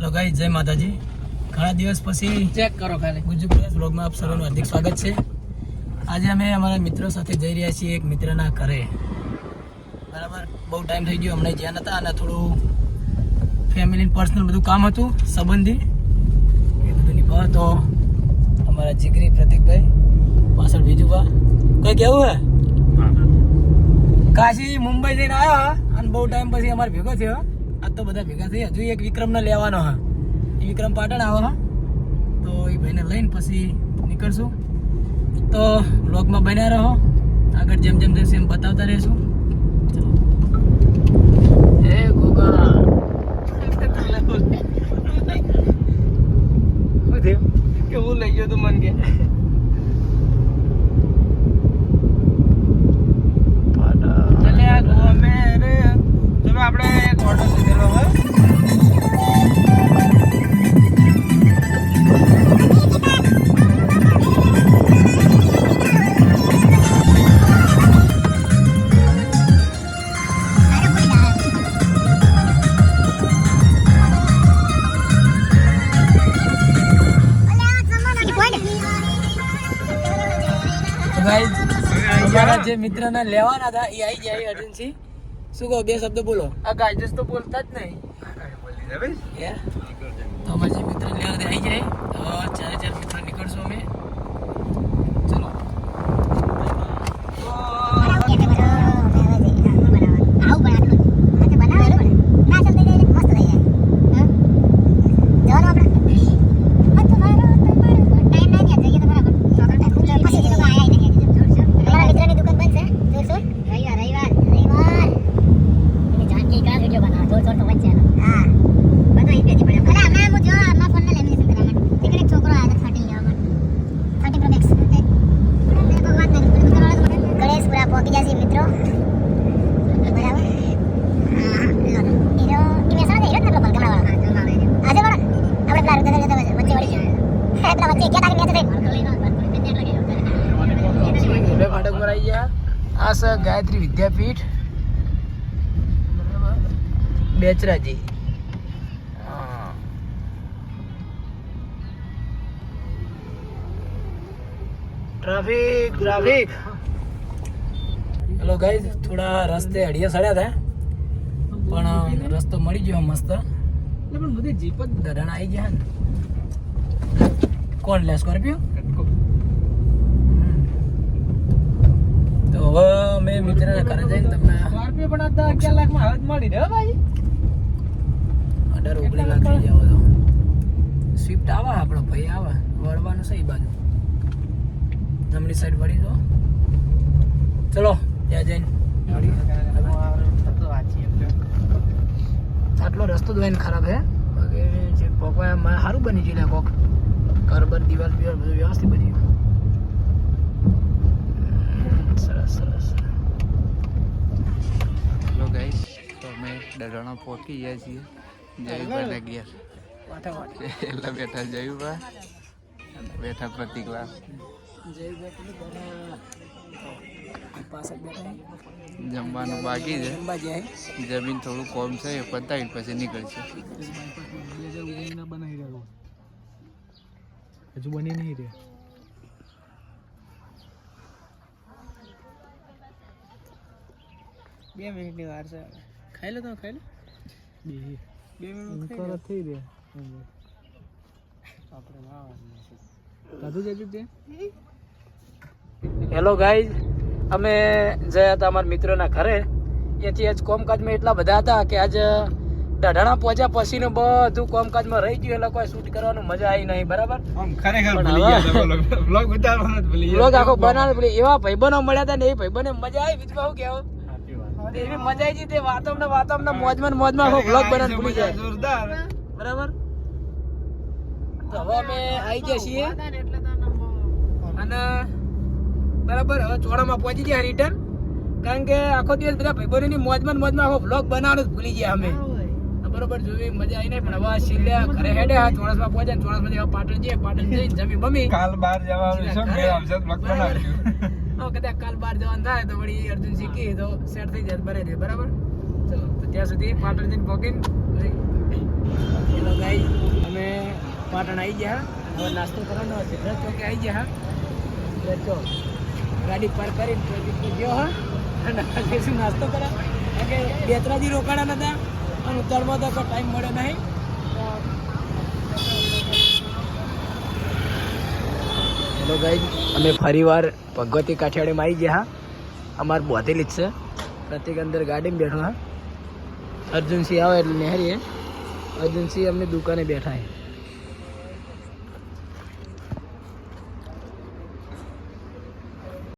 Hello ગાઈ જય માતાજી. ઘણા દિવસ પછી ચેક કરો ખાલી. ગુજરાત પ્રેસ બ્લોગમાં આપ સર્વનું હાર્દિક સ્વાગત છે. આજે અમે અમારા મિત્રો સાથે જઈ રહ્યા છીએ એક મિત્રના ઘરે. બરાબર બહુ ટાઈમ થઈ ગયો હમણાં જ્યાં નતા અને થોડું ફેમિલી પર્સનલ બધું કામ હતું સંબંધી. એ બધું નિભાવ તો અમારા જીગરી પ્રતિકભાઈ. પાછળ બીજું કઈ કેવું હે? કાશી મુંબઈ જઈને આવ્યા અને બહુ ટાઈમ પછી અમારે ભેગો થયો. આજ તો બધા ભેગા થઈ હજુ એક વિક્રમને લેવાનો હા. એ વિક્રમ પાટણ આવો હા. તો એ ભાઈને લઈને પછી નીકળશું. તો બ્લોગમાં બન્યા રહો. આગળ જેમ જેમ જશે એમ બતાવતા રહેશું. ચલો. અમારા જે મિત્રને લેવાના હતા એ આવી જાય અર્જન્સી શું કહો બે શબ્દ બોલો. આ ગાજસ તો બોલતા જ નહીં. તો અમારા જે મિત્ર લેવા આવી જાય. તો ચાર ચાર મિત્ર નીકળશું અમે ચલો પહોંચી જશે મિત્રો બરાબર હા લો હીરો એ મેસાણા હીરો જ નતો બલકમણા વાળો આજે વાળા આપણે પેલા રૂદા જતા વચ્ચે વળી ગયા પેલા વચ્ચે ગયા તાકે મેચ થઈ બે ફાટક પર આવી ગયા આ Gayatri Vidyapeeth. Becharaji. Traffic traffic. Hello guys થોડા રસ્તે અડિયા સડ્યા હતા પણ રસ્તો મળી ગયો મસ્ત. પણ બધી જીપ જ દરણ આવી ગયા ને. કોણ લે સ્કોર્પિયો? તો હવે અમે મિત્રના ઘરે જઈને તમને સ્કોર્પિયો પણ આ અગિયાર લાખમાં જ મળી રહ્યો ભાઈ. અઢાર ઓગણીસ લાખ થઈ જાવ તો. સ્વિફ્ટ આવે આપણો ભાઈ આવે. વળવાનું છે એ બાજુ. જમણી સાઈડ વળી દો. ચલો ત્યાં જઈને. આટલો રસ્તો જોઈને ખરાબ હે? જે સારું બની ગયું કોક. ઘર બર દિવાલ બિવાલ બધું વ્યવસ્થિત બની ગયું હમ, સરસ સરસ હેલો ગાઈસ તો અમે ડરાણા પહોંચી ગયા છીએ. જયુભાઈ ઘેર. એટલે બેઠા જયુભાઈ બેઠા પ્રતિકલા જમવાનું બાકી છે. જમીન થોડું કોમ છે એ પતાવી પછી નીકળશે. હજુ બની નહીં રહ્યા બે મિનિટની વાર છે ખાઈ લો તમે ખાઈ લો. બે. બે મિનિટ થઈ રહ્યા આપણે કાધું જજો તે હેલો ગાઈઝ અમે જયા હતા અમારા મિત્રોના ઘરે એથી આજ કોમકાજમાં એટલા બધા હતા કે આજ ઢાઢાણા પહોંચ્યા પછીનું બધું કોમકાજમાં રહી ગયું એ લોકોએ શૂટ કરવાનું મજા આવી નહીં બરાબર? ખરેખર બ્લોગ આખો બનાવે એવા ભાઈબંધો મળ્યા હતા ને એ ભાઈબંધને મજા આવી. બીજું કેવું? એવી મજા આવી હતી તે વાતો ને વાતો ને મોજમાં મોજમાં આખો બ્લોગ બનાવીને ભૂલી જાય. જોરદાર. બરાબર? તો હવે અમે આવી ગયા છીએ. અને બરાબર હવે ચોડામાં પહોંચી ગયા રિટર્ન કારણ કે આખો દિવસ બધા ભાઈબંધોની મોજમાં ને મોજમાં આખો બ્લોગ બનાવવાનું જ ભૂલી ગયા અમે. બરોબર જોવી મજા આવી નહીં પણ હવે છેલ્લે ઘરે હેડે હા ચોરસમાં ચોરસમાંથી હવે પાટણ જઈએ પાટણ જઈને જમી બમી. કાલ બહાર જવાનું છે આવશે હવે કદાચ કાલ બહાર જવાનું થાય તો વળી અર્જુન શીખી તો સેટ થઈ જાય બરાબર બરાબર? ચલો તો ત્યાં સુધી પાટણ જઈને પહોંચીને હેલો ગાઈઝ પાટણ આવી ગયા. હવે નાસ્તો કરવાનો હશે. સિદ્ધરાજ ચોકે આવી ગયા, હા? ચોક ગાડી પાર કરીને ગયો, હા? અને શું નાસ્તો કરા કે બે ત્રણ દી રોકાણા નતા અને ઉતારમાં તો ટાઈમ મળે નહીં. હેલો ગાઈઝ અમે ફરીવાર ભગવતી કાઠિયાવાડીમાં આવી ગયા હા. અમારે બોધેલી જ છે. પ્રતિક અંદર ગાડીમાં બેઠો હા. અર્જુનસિંહ આવે એટલે નહેરીએ. અર્જુનસિંહ અમને દુકાને બેઠા છે.